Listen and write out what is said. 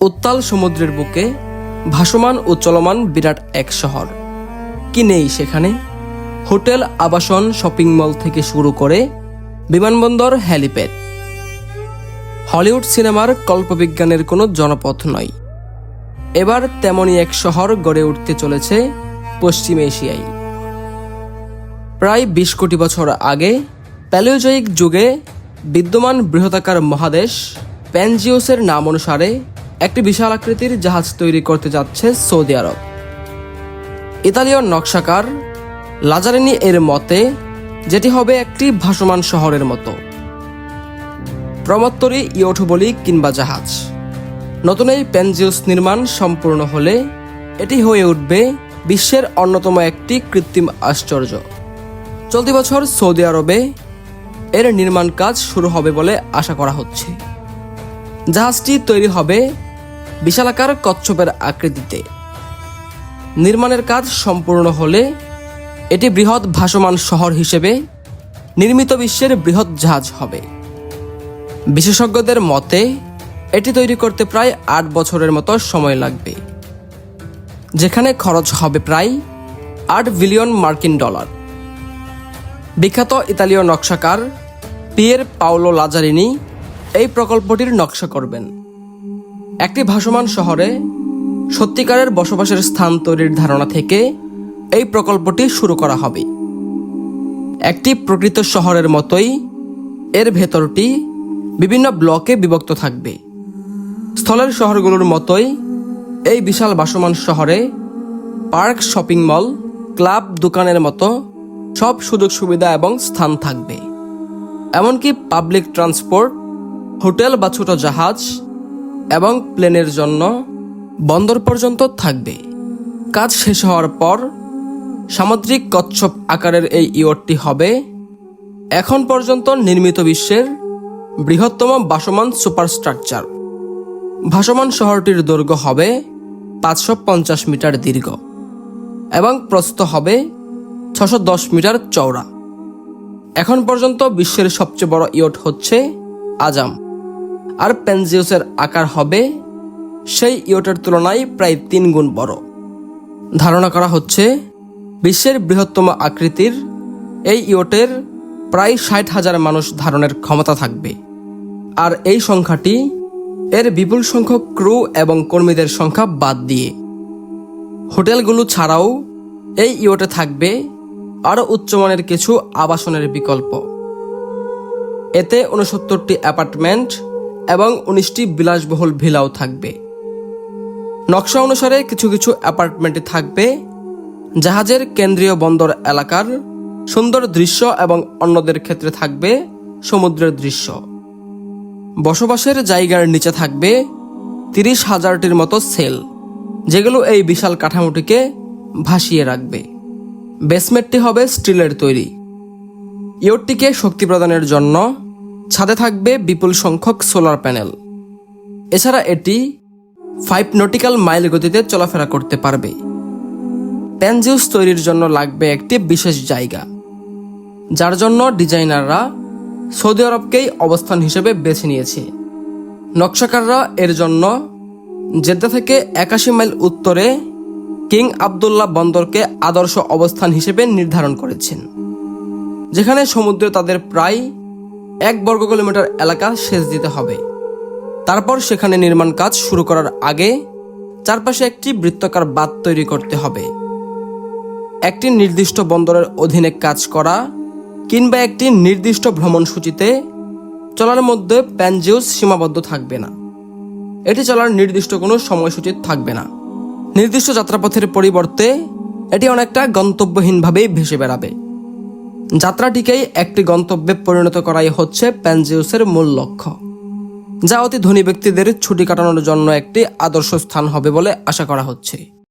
উত্তাল সমুদ্রের বুকে ভাসমান ও চলমান বিরাট এক শহর। কি নেই সেখানে? হোটেল, আবাসন, শপিং মল থেকে শুরু করে বিমানবন্দর, হ্যালিপ্যাড। হলিউড সিনেমার কল্পবিজ্ঞানের কোনো জনপথ নয়। এবার তেমনই এক শহর গড়ে উঠতে চলেছে পশ্চিম এশিয়ায়। প্রায় বিশ কোটি বছর আগে প্যালিওজয়িক যুগে বিদ্যমান বৃহদাকার মহাদেশ প্যানজিওসের নাম অনুসারে একটি বিশাল আকৃতির জাহাজ তৈরি করতে যাচ্ছে সৌদি আরব। ইতালীয় নকশাকার লাজারিনি এর মতে, যেটি হবে একটি ভাসমান শহরের মতো। প্রমত্তরী ইয়ট বলি কিংবা জাহাজ। নতুন এই প্যানজিউস নির্মাণ সম্পূর্ণ হলে এটি হয়ে উঠবে বিশ্বের অন্যতম একটি কৃত্রিম আশ্চর্য। চলতি বছর সৌদি আরবে এর নির্মাণ কাজ শুরু হবে বলে আশা করা হচ্ছে। জাহাজটি তৈরি হবে বিশালাকার কচ্ছপের আকৃতিতে। নির্মাণের কাজ সম্পূর্ণ হলে এটি বৃহৎ ভাসমান শহর হিসেবে নির্মিত বিশ্বের বৃহৎ জাহাজ হবে। বিশেষজ্ঞদের মতে, এটি তৈরি করতে প্রায় আট বছরের মতো সময় লাগবে, যেখানে খরচ হবে প্রায় আট বিলিয়ন মার্কিন ডলার। বিখ্যাত ইতালীয় নকশাকার পিয়ের পাওলো লাজারিনি এই প্রকল্পটির নকশা করবেন। একটি ভাসমান শহরে সত্যিকারের বসবাসের স্থান তৈরির ধারণা থেকে এই প্রকল্পটি শুরু করা হবে। একটি প্রকৃত শহরের মতোই এর ভেতরটি বিভিন্ন ব্লকে বিভক্ত থাকবে। স্থলের শহরগুলোর মতোই এই বিশাল ভাসমান শহরে পার্ক, শপিং মল, ক্লাব, দোকানের মতো সব সুযোগ সুবিধা এবং স্থান থাকবে। এমনকি পাবলিক ট্রান্সপোর্ট, হোটেল বা ছোট জাহাজ এবং প্লেনের জন্য বন্দর পর্যন্ত থাকবে। কাজ শেষ হওয়ার পর সামুদ্রিক কচ্ছপ আকারের এই ইয়টটি হবে এখন পর্যন্ত নির্মিত বিশ্বের বৃহত্তম ভাসমান সুপারস্ট্রাকচার। ভাসমান শহরটির দৈর্ঘ্য হবে পাঁচশো পঞ্চাশ মিটার দীর্ঘ এবং প্রস্থ হবে ছশো দশ মিটার চওড়া। এখন পর্যন্ত বিশ্বের সবচেয়ে বড় ইয়ট হচ্ছে আজাম। আর পেনজিউসের আকার হবে সেই ইয়টের তুলনায় প্রায় তিন গুণ বড়। ধারণা করা হচ্ছে, বিশ্বের বৃহত্তম আকৃতির এই ইয়টের প্রায় ষাট হাজার মানুষ ধারণের ক্ষমতা থাকবে। আর এই সংখ্যাটি এর বিপুল সংখ্যক ক্রু এবং কর্মীদের সংখ্যা বাদ দিয়ে। হোটেলগুলো ছাড়াও এই ইয়টে থাকবে আরও উচ্চমানের কিছু আবাসনের বিকল্প। এতে উনসত্তরটি অ্যাপার্টমেন্ট এবং উনিশটি বিলাসবহুল ভিলাও থাকবে। নকশা অনুসারে কিছু কিছু অ্যাপার্টমেন্টে থাকবে। জাহাজের কেন্দ্রীয় বন্দর এলাকার সুন্দর দৃশ্য এবং অন্যদের ক্ষেত্রে থাকবে সমুদ্রের দৃশ্য। বসবাসের জায়গার নিচে থাকবে তিরিশ হাজারটির মতো সেল, যেগুলো এই বিশাল কাঠামোটিকে ভাসিয়ে রাখবে। বেসমেন্টটি হবে স্টিলের তৈরি। ইয়টটিকে শক্তি প্রদানের জন্য ছাদে থাকবে বিপুল সংখ্যক সোলার প্যানেল। এছাড়া এটি ফাইভ নটিক্যাল মাইল গতিতে চলাফেরা করতে পারবে। প্যানজিউস তৈরির জন্য লাগবে একটি বিশেষ জায়গা। যার জন্য ডিজাইনাররা সৌদি আরবকেই অবস্থান হিসেবে বেছে নিয়েছে। নকশাকাররা এর জন্য জেদ্দা থেকে একাশি মাইল উত্তরে কিং আবদুল্লাহ বন্দরকে আদর্শ অবস্থান হিসেবে নির্ধারণ করেছেন। যেখানে সমুদ্রে তাদের প্রায় এক বর্গ কিলোমিটার এলাকা সেচ দিতে হবে। তারপর সেখানে নির্মাণ কাজ শুরু করার আগে চারপাশে একটি বৃত্তাকার বাঁধ তৈরি করতে হবে। একটি নির্দিষ্ট বন্দরের অধীনে কাজ করা কিংবা একটি নির্দিষ্ট ভ্রমণসূচিতে চলার মধ্যে প্যানজিউস সীমাবদ্ধ থাকবে না। এটি চলার নির্দিষ্ট কোনো সময়সূচি থাকবে না। নির্দিষ্ট যাত্রাপথের পরিবর্তে এটি অনেকটা গন্তব্যহীনভাবেই ভেসে বেড়াবে। যাত্রাটিকেই একটি গন্তব্যে পরিণত করাই হচ্ছে প্যানজিউসের মূল লক্ষ্য। যা অতি ধনী ব্যক্তিদের ছুটি কাটানোর জন্য একটি আদর্শ স্থান হবে বলে আশা করা হচ্ছে।